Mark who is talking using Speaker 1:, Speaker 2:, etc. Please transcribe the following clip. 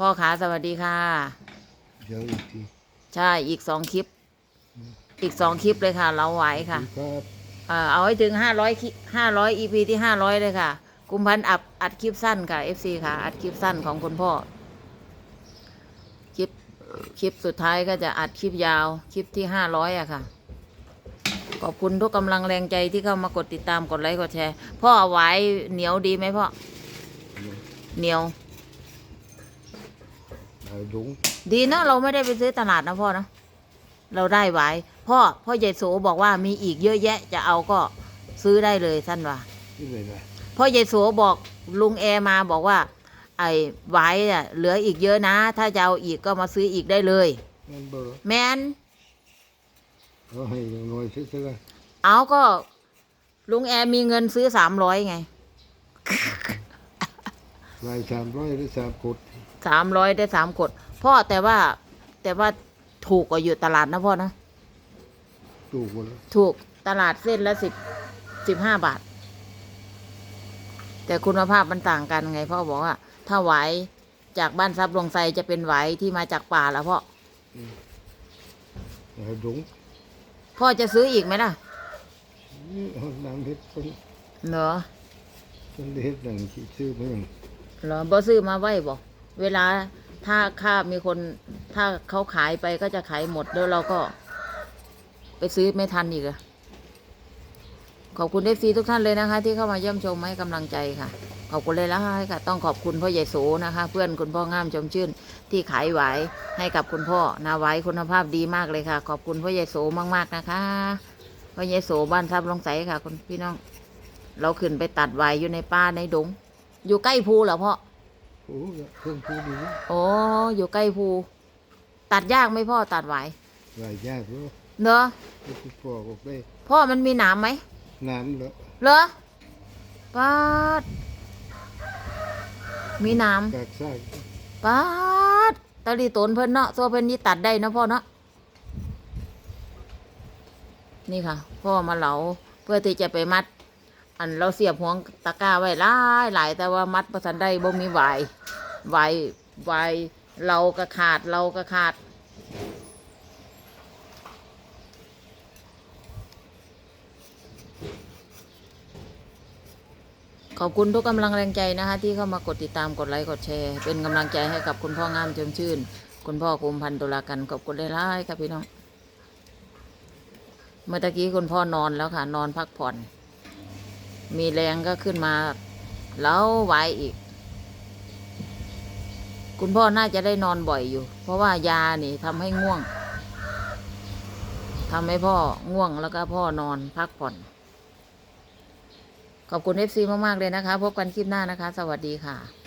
Speaker 1: พ่อขาสวัสดีค่ะ
Speaker 2: เดี๋ยวอีกที
Speaker 1: ใช่อีกสองคลิป อีกสองคลิปเลยค่ะ เราไหวค่ะ
Speaker 2: ครับ
Speaker 1: เอ่อเอาให้ถึงห้าร้อยห้าร้อย EP ที่ห้าร้อยเลยค่ะ กุมพันธ์อัดอัดคลิปสั้นค่ะ FC ค่ะ อัดคลิปสั้นของคุณพ่อ คลิปคลิปสุดท้ายก็จะอัดคลิปยาว คลิปที่ห้าร้อยอะค่ะ ขอบคุณทุกกำลังแรงใจที่เข้ามากดติดตามกดไลค์กดแชร์ พ่อเอาไว้เหนียวดีไหมพ่อ เหนียว
Speaker 2: เอาดุง
Speaker 1: ดีนะเราไม่ได้ไปซื้อตลาดนะพ่อนะ เราได้ไว้พ่อพ่อใหญ่โสบอกว่ามีอีกเยอะแยะ จะเอาก็ซื้อได้เลยท่านว่า
Speaker 2: นี่เลยนะ
Speaker 1: พ่อใหญ่โสบอกลุงแอร์มาบอกว่า ไอ้ไว้อะเหลืออีกเยอะนะ ถ้าจะเอาอีกก็มาซื้ออีกได้เลย
Speaker 2: นั่นเบอร์
Speaker 1: แมน
Speaker 2: เอาให้อย่างน้อยเสีย
Speaker 1: เอาก็ลุงแอร์มีเงินซื้อสามร้อยไง
Speaker 2: ลายสามร้อยหรือสามกด
Speaker 1: สามร้อยได้สามขวดพ่อแต่ว่าแต่ว่าถูกกว่าอยู่ตลาดนะพ่อนะ
Speaker 2: ถูกหมดแล้ว
Speaker 1: ถูกตลาดเส้นละสิบสิบห้าบาท แต่คุณภาพมันต่างกันไงพ่อบอกว่า ถ้าไหวจากบ้านซับลงไซจะเป็นไหวที่มาจากป่าแล้วพ่อ
Speaker 2: เอาดุง
Speaker 1: พ่อจะซื้ออีกไหมล่ะ
Speaker 2: นี่เอาน้ำเฮ็ดต้น
Speaker 1: เหรอ
Speaker 2: ต้นเฮ็ดดังที่ซื้อมาอย่าง
Speaker 1: เหรอบ่ซื้อมาไว้บอกเวลาถ้าข้ามีคนถ้าเขาขายไปก็จะขายหมดแล้วเราก็ ไปซื้อไม่ทันอีกอะขอบคุณเอฟซีทุกท่านเลยนะคะ ที่เข้ามาเยี่ยมชมให้กำลังใจค่ะ ขอบคุณเลยละค่ะ ต้องขอบคุณพ่อใหญ่โสนะคะ เพื่อนคุณพ่องามชมชื่น ที่ขายไหวให้กับคุณพ่อนาไวายคุณภาพดีมากเลยค่ะ ขอบคุณพ่อใหญ่โสมากๆนะคะพ่อใหญ่โสบ้านทับลงใสค่ะ คุณพี่น้อง เราขึ้นไปตัดไหวอยู่ในป่าในดง อยู่ใกล้ภูเหรอพ่อ
Speaker 2: โอ้เครื่องพูดดีนะ
Speaker 1: โอ้อยู่ใกล้ภู ตัดยากไหมพ่อตัดไหวาย
Speaker 2: หลายยากแล้ว
Speaker 1: เนอะ
Speaker 2: ก็ติดพ่อบอกได้
Speaker 1: พ่อมันมีหนามไหม
Speaker 2: น้ำแล้ว
Speaker 1: เหรอปาดมีหนาม
Speaker 2: กากซาก
Speaker 1: ปาดตะลีตนเพิ่นเนาะตัวเพิ่นนี่ตัดได้นะพ่อเนาะนี่ค่ะ พ่อมาเหลาเพื่อที่จะไปมัด อันเราเสียบห่วงตะกร้าไว้หลายหลายแต่ว่ามัดประสันได้บ่มีไหวไหวไหวเราก็ขาดเราก็ขาดขอบคุณทุกกำลังแรงใจนะคะ ที่เข้ามากดติดตามกดไลค์กดแชร์ เป็นกำลังใจให้กับคุณพ่องามชมชื่น คุณพ่อกุมพันตุลากันขอบคุณหลายๆครับพี่น้อง เมื่อตะกี้คุณพ่อนอนแล้วค่ะ นอนพักผ่อน มีแรงก็ขึ้นมาแล้วไหวอีก คุณพ่อน่าจะได้นอนบ่อยอยู่ เพราะว่ายานี่ทำให้ง่วงทำให้พ่อง่วงแล้วก็พ่อนอนพักผ่อน ขอบคุณเอฟซีมาก ๆ เลยนะคะ พบกันคลิปหน้านะคะ สวัสดีค่ะ